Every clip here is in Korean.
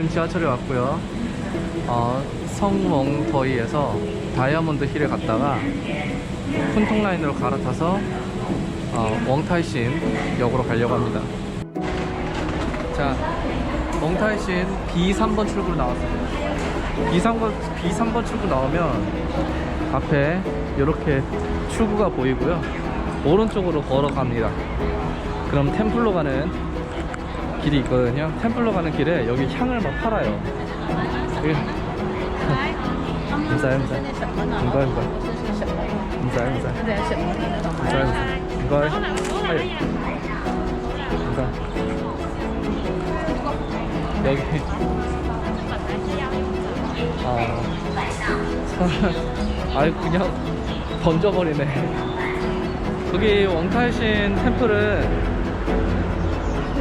지금 지하철에 왔고요. 어, 성멍더이에서 다이아몬드 힐에 갔다가 쿤통 라인으로 갈아타서 어, 웡타이신 역으로 가려고 합니다. 자, 웡타이신 B3번 출구로 나왔습니다. B3번, B3번 출구 나오면 앞에 이렇게 출구가 보이고요. 오른쪽으로 걸어갑니다. 그럼 템플로 가는 길이 있거든요. 템플로 가는 길에 여기 향을 막 팔아요. 여기 감사해요, 감사해요. 이거, 이거. 감사해요, 감사해요. 감사해요, 감사해요. 이거. 감사. 여기. 아, 아유, 그냥 던져버리네. 여기 왕타이신 템플은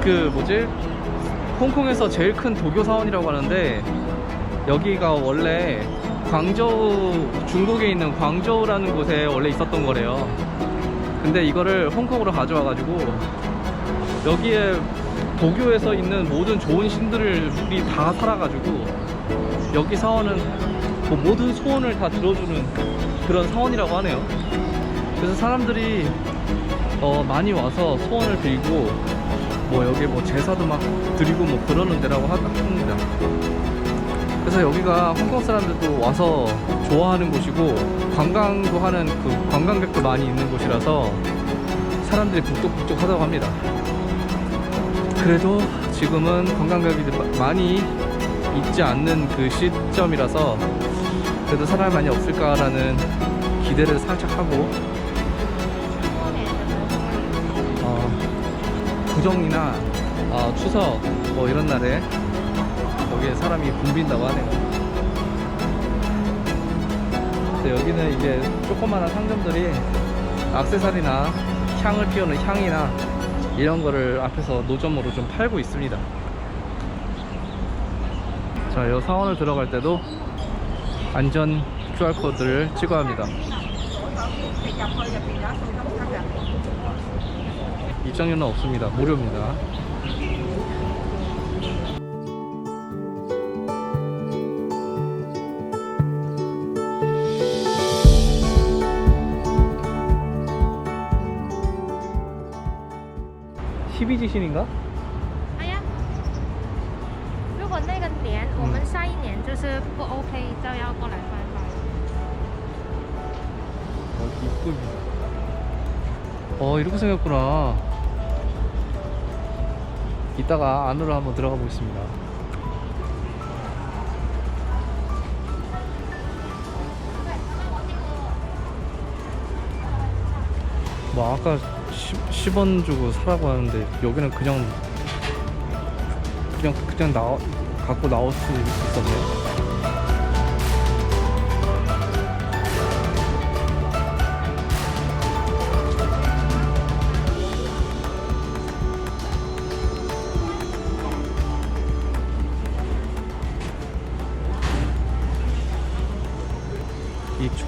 그 뭐지? 홍콩에서 제일 큰 도교 사원이라고 하는데 여기가 원래 광저우 중국에 있는 광저우라는 곳에 원래 있었던 거래요. 근데 이거를 홍콩으로 가져와 가지고 여기에 도교에서 있는 모든 좋은 신들이 다 살아가지고 여기 사원은 뭐 모든 소원을 다 들어주는 그런 사원이라고 하네요. 그래서 사람들이 어, 많이 와서 소원을 빌고 뭐 여기 뭐 제사도 막 드리고 뭐 그러는 데라고 하- 합니다. 그래서 여기가 홍콩 사람들도 와서 좋아하는 곳이고 관광도 하는 그 관광객도 많이 있는 곳이라서 사람들이 북적북적하다고 합니다. 그래도 지금은 관광객이 마- 많이 있지 않는 그 시점이라서 그래도 사람이 많이 없을까라는 기대를 살짝 하고 구정이나 어, 추석 뭐 이런 날에 여기에 사람이 붐빈다고 하네요. 여기는 이제 조그마한 상점들이 악세사리나 향을 피우는 향이나 이런 거를 앞에서 노점으로 좀 팔고 있습니다. 자, 이 사원을 들어갈 때도 안전 QR코드를 찍어야 합니다. 입장료는 없습니다. 무료입니다. 십이지신인가? 哎呀，如果那个年我们下一年就是不 OK，就要过来拜拜。 어, 이쁘. 어, 이렇게 생겼구나. 이따가 안으로 한번 들어가 보겠습니다. 뭐 아까 10, 원 주고 사라고 하는데 여기는 그냥 그냥 그냥 나 갖고 나올 수 있었네. 이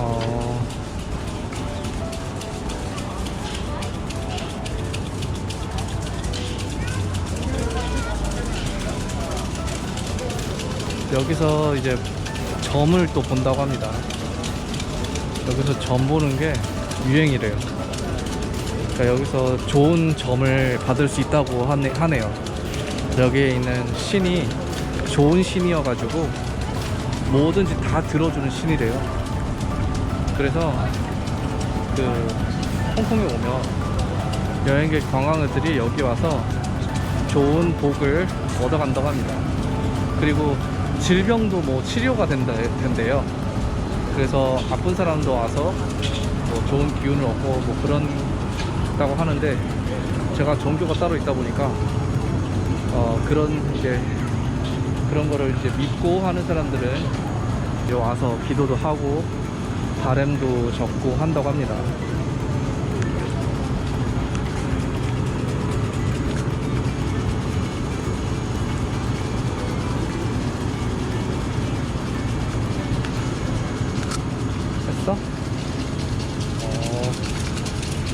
어... 여기서 이제 점을 또 본다고 합니다. 여기서 점 보는 게 유행이래요. 그러니까 여기서 좋은 점을 받을 수 있다고 하네, 요 여기에 있는 신이 좋은 신이어가지고 뭐든지 다 들어주는 신이래요. 그래서 그 홍콩에 오면 여행객 관광객들이 여기 와서 좋은 복을 얻어간다고 합니다. 그리고 질병도 뭐 치료가 된다, 된대요. 그래서 아픈 사람도 와서 뭐 좋은 기운을 얻고 뭐 그런다고 하는데 제가 종교가 따로 있다 보니까 어 그런 이제 그런 거를 이제 믿고 하는 사람들은 와서 기도도 하고 바램도 적고 한다고 합니다. 됐어? 어,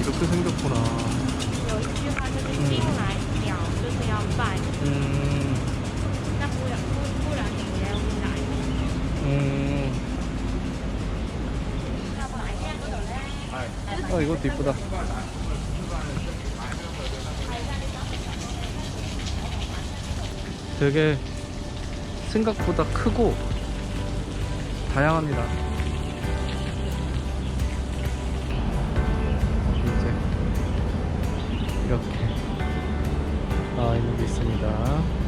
이렇게 생겼구나. 음. 음. 어 이것도 이쁘다. 되게 생각보다 크고 다양합니다. 이제 이렇게 나와 있는 게 있습니다.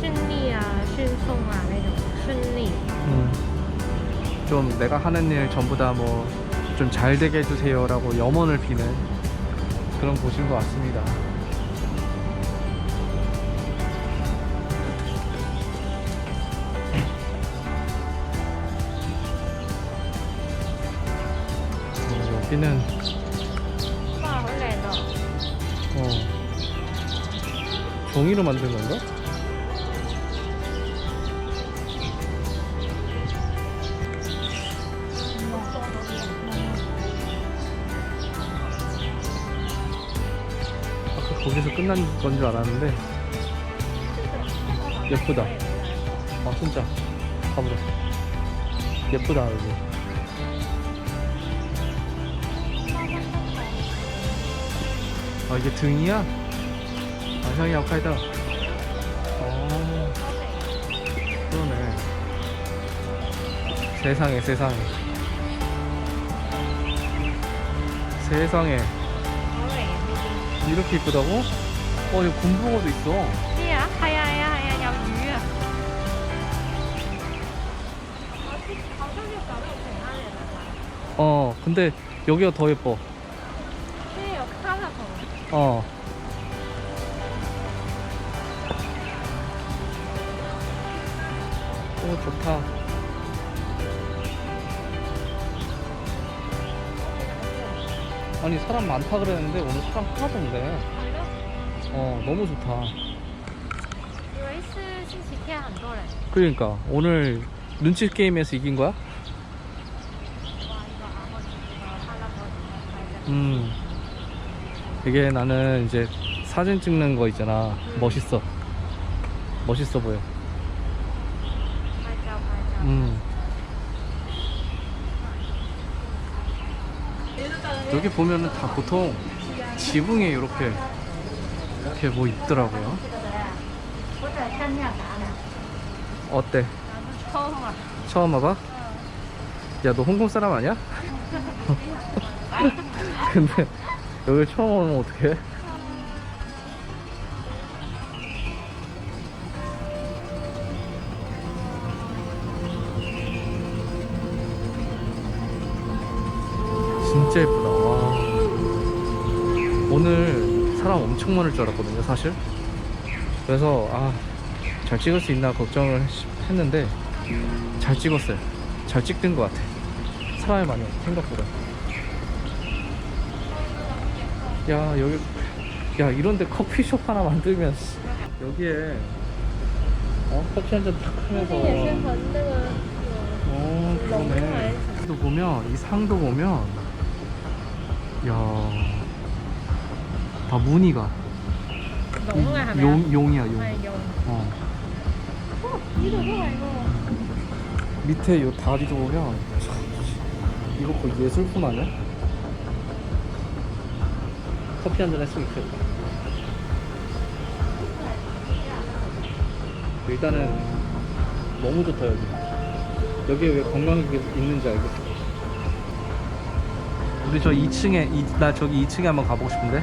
순리아 순송 아, 순리. 좀 내가 하는 일 전부 다 뭐 좀 잘 되게 해주세요라고 염원을 비는 그런 곳인 것 같습니다. 어, 여기는 아, 어, 종이로 만든 건가? 여기서 끝난 건 줄 알았는데 예쁘다. 아 진짜. 가보자. 예쁘다 여기. 아 이게 등이야? 아 향이 약하다. 아 그러네. 세상에 세상에. 세상에. 이렇게 이쁘다고? 어, 여기 군붕어도 있어. 야, 하야, 하야, 하야, 야, 유야. 어, 근데 여기가 더 예뻐. 어. 오, 좋다. 아니 사람 많다 그랬는데 오늘 사람 하나도 없네. 係咯， 어 너무 좋다. 以為是星期天很多人。 그러니까 오늘 눈치 게임에서 이긴 거야? 哇！呢個阿哥呢個哈拉哥點樣 음. 되게 나는 이제 사진 찍는 거 있잖아. 멋있어. 멋있어 보여. 여기 보면은 다 보통 지붕에 이렇게 이렇게 뭐 있더라고요. 어때? 처음 와. 처음 와봐? 야, 너 홍콩 사람 아니야? 근데 여기 처음 오면 어떡해? 진짜 예쁘다. 와. 오늘 사람 엄청 많을 줄 알았거든요, 사실. 그래서 아, 잘 찍을 수 있나 걱정을 했- 했는데 잘 찍었어요. 잘 찍던 것 같아. 사람이 많이 생각보다. 야, 여기, 야, 이런데 커피숍 하나 만들면, 씨. 여기에, 어, 커피 한 잔 탁 하면서. 어, 그러네. 또 보면, 이 상도 보면, 야, 아 무늬가 너무 용, 용이야 용. 아, 용. 어. 어, 이거 뭐야 이거. 밑에 요 다리도 보면 참, 이거 거의 예술품 아니야? 커피 한 잔 했으면 좋겠다. 일단은 너무 좋다 여기. 여기에 왜 건강이 있는지 알겠어. 우리 저 2층에 이, 나 저기 2층에 한번 가보고 싶은데.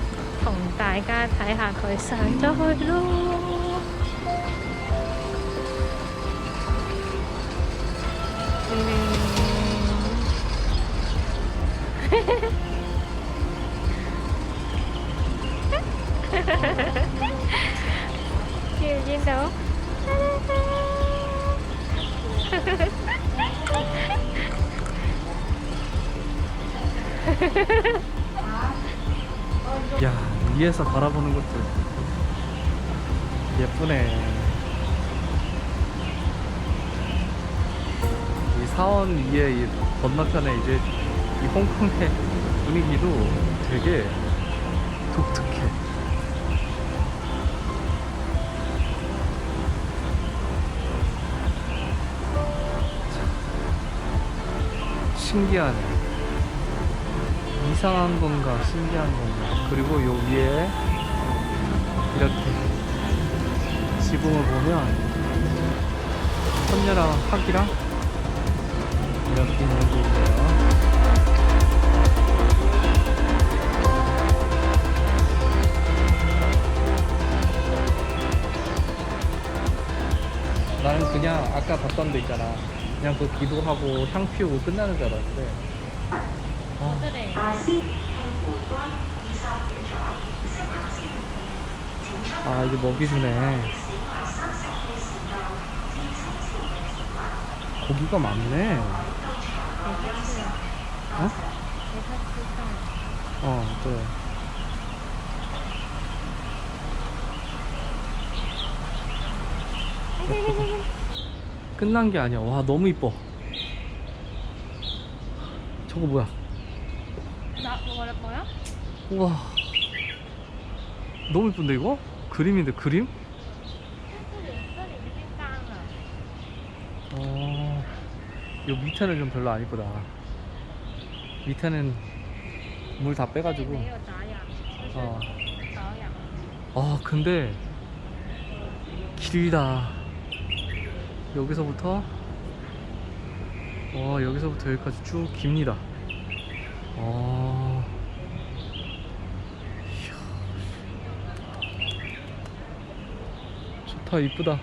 同大家睇下佢上咗去咯。見唔見到？야 위에서 바라보는 것도 예쁘네. 이 사원 위에 이 건너편에 이제 이 홍콩의 분위기도 되게 독특해. 자, 신기하네. 이상한 건가 신기한 건가. 그리고 요 위에 이렇게 지붕을 보면 선녀랑 학이랑 이렇게 있는 게 있네요. 나는 그냥 아까 봤던 데 있잖아. 그냥 그 기도하고 향 피우고 끝나는 줄 알았는데 어. 아 이게 먹이주네. 고기가 많네. 어? 어, 그래. 끝난 게 아니야. 와, 너무 이뻐. 저거 뭐야? 뭐야? 우와 너무 예쁜데 이거? 그림인데 그림? 어, 이 밑에는 좀 별로 안 이쁘다 밑에는 물 다 빼가지고 어. 아 근데 길이다. 여기서부터 와 여기서부터 여기까지 쭉 깁니다 어. 좋다 이쁘다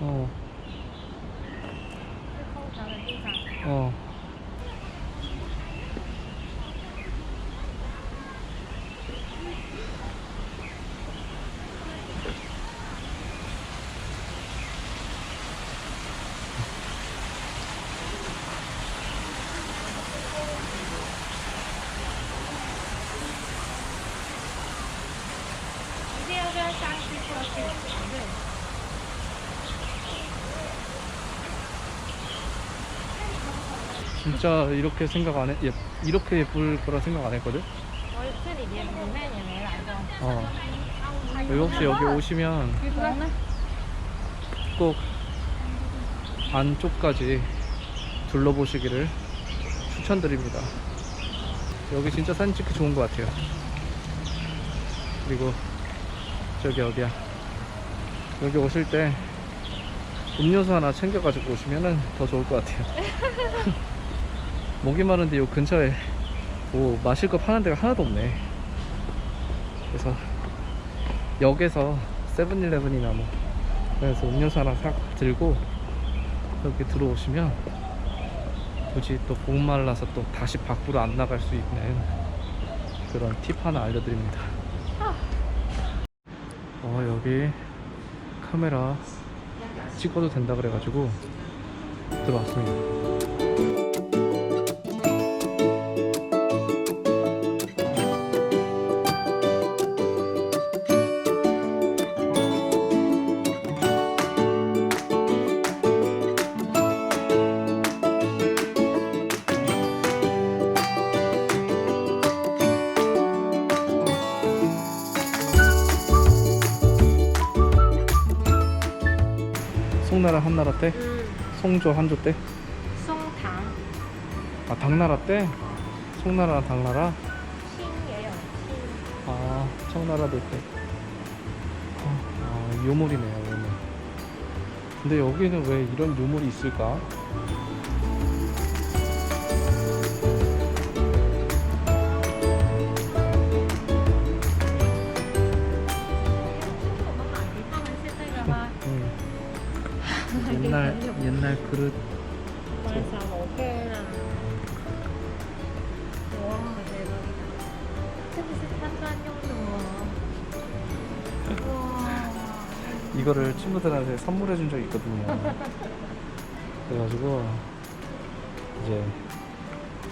어. 어. 진짜 이렇게 생각 안 해, 예, 이렇게 예쁠 거라 생각 안 했거든? 어. 여기 혹시 여기 오시면 꼭 안쪽까지 둘러보시기를 추천드립니다. 여기 진짜 사진 찍기 좋은 것 같아요. 그리고 저기 어디야? 여기 오실 때 음료수 하나 챙겨가지고 오시면 더 좋을 것 같아요. 목이 마른데 요 근처에 뭐 마실 거 파는 데가 하나도 없네. 그래서 역에서 세븐일레븐이나 뭐 그래서 음료수 하나 싹 들고 여기 들어오시면 굳이 또 목 말라서 또 다시 밖으로 안 나갈 수 있는 그런 팁 하나 알려드립니다. 어 여기 카메라 찍어도 된다 그래가지고 들어왔습니다. 청나라 한나라 때? 응. 송조 한조 때? 송당 아 당나라 때? 송나라 당나라? 신예요. 신. 아 청나라도 있고 아 유물이네요 유물 근데 여기는 왜 이런 유물이 있을까? 옛날 옛날 그릇 이거를 친구들한테 선물해 준 적이 있거든요. 그래가지고 이제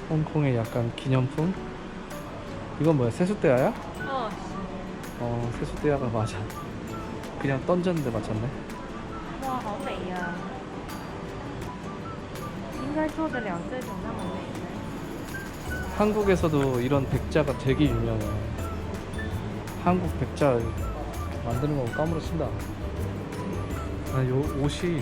홍콩의 약간 기념품 이건 뭐야 세숫대야야? 哦， 어 세숫대야가 맞아. 그냥 던졌는데 맞췄네. 哇，好美呀、应 该做得了这种那么美的。 한국에서도 이런 백자가 되게 유명해. 한국 백자 만드는 거 까무러친다. 아, 요 옷이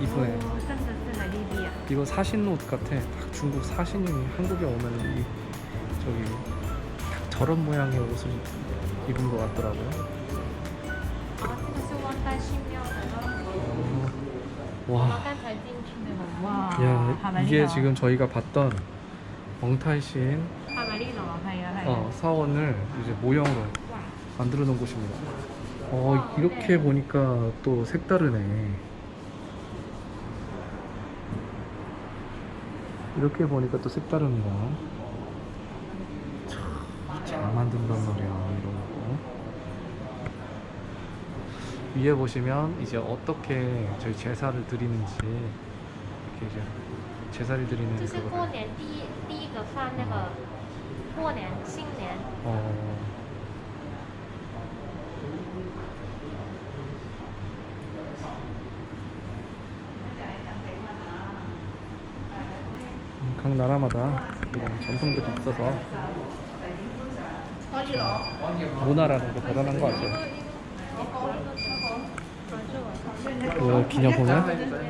이쁘네. 哦，真的是很厉害啊！ 이거 사신 옷 같아. 딱 중국 사신이 한국에 오면 이 저기 딱 저런 모양의 옷을 입은 것 같더라고요. 啊，这个是万代新庙的。 어, 我 와, 刚才进去那个，哇， 야, 이게 지금 저희가 봤던 멍탈신 어, 사원을 이제 모형으로 만들어 놓은 곳입니다. 어, 이렇게 보니까 또 색다르네. 이렇게 보니까 또 색다릅니다. 참, 잘 만든단 말이야, 이런 거. 위에 보시면 이제 어떻게 저희 제사를 드리는지 이렇게 이제 제사를 드리는 就是 그거. 过年第一第一个放那个过年新年 어. 음, 각 나라마다 이런 전통들이 있어서 문화라는 게 대단한 것 같아요. 그 기념품은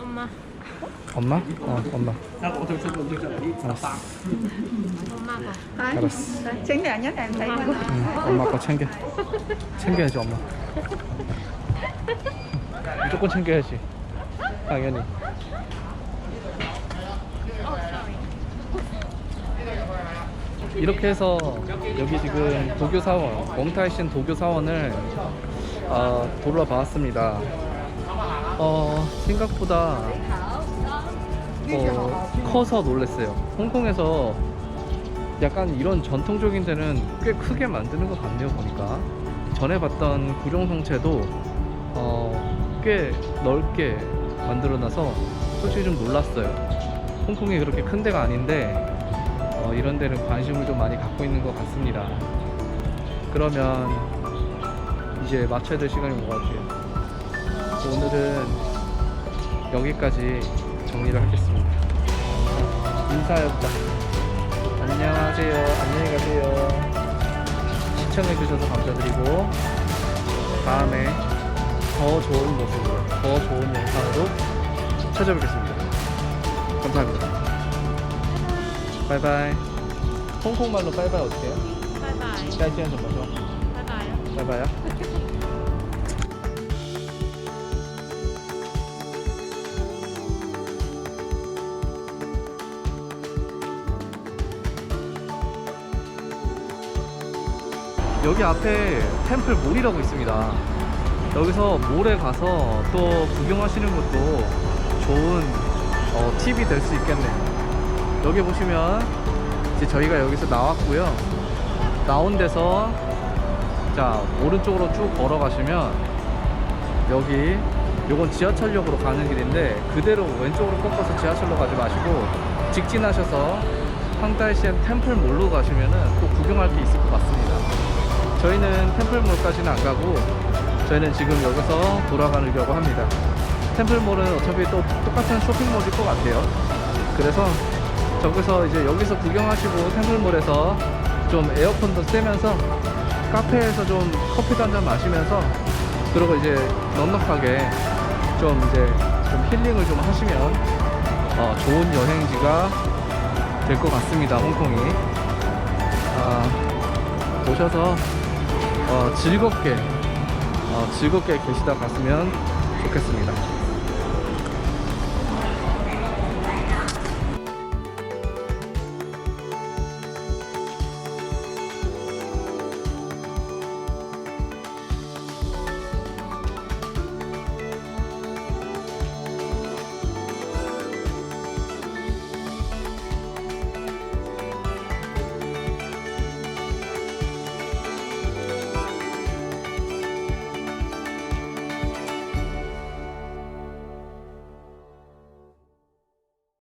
엄마? 어, 엄마. 엄마가. 알았어. 챙겨 아니야? 응, 엄마 거 챙겨. 챙겨야지, 엄마. 무조건 챙겨야지. 당연히. 이렇게 해서 여기 지금 도교 사원, 웡타이신 도교 사원을 어, 아, 둘러봤습니다. 어, 생각보다 어, 커서 놀랐어요. 홍콩에서 약간 이런 전통적인 데는 꽤 크게 만드는 것 같네요, 보니까. 전에 봤던 구룡성체도 어, 꽤 넓게 만들어놔서 솔직히 좀 놀랐어요. 홍콩이 그렇게 큰 데가 아닌데 어, 이런 데는 관심을 좀 많이 갖고 있는 것 같습니다. 그러면 이제 마쳐야 될 시간이 온것 같아요. 오늘은 여기까지 정리를 하겠습니다. 인사였다. 안녕하세요. 안녕히 가세요. 시청해주셔서 감사드리고, 다음에 더 좋은 모습으로, 더 좋은 영상으로 찾아뵙겠습니다. 감사합니다. 바이바이. 홍콩말로 바이바이 어때요? 바이바이. 짧게 한잔 마셔. 바이바이요. 바이바이요? 여기 앞에 템플 몰이라고 있습니다. 여기서 몰에 가서 또 구경하시는 것도 좋은 어, 팁이 될 수 있겠네요. 여기 보시면 이제 저희가 여기서 나왔고요. 나온 데서 자 오른쪽으로 쭉 걸어가시면 여기 요건 지하철역으로 가는 길인데 그대로 왼쪽으로 꺾어서 지하철로 가지 마시고 직진하셔서 황달시엔 템플몰로 가시면은 꼭 구경할 게 있을 것 같습니다. 저희는 템플몰까지는 안 가고 저희는 지금 여기서 돌아가려고 합니다. 템플몰은 어차피 또 똑같은 쇼핑몰일 것 같아요. 그래서 저기서 이제 여기서 구경하시고 템플몰에서 좀 에어컨도 쐬면서 카페에서 좀 커피도 한 잔 마시면서 그리고 이제 넉넉하게 좀 이제 좀 힐링을 좀 하시면 어, 좋은 여행지가 될 것 같습니다. 홍콩이 아, 오셔서 어, 즐겁게 어, 즐겁게 계시다 갔으면 좋겠습니다.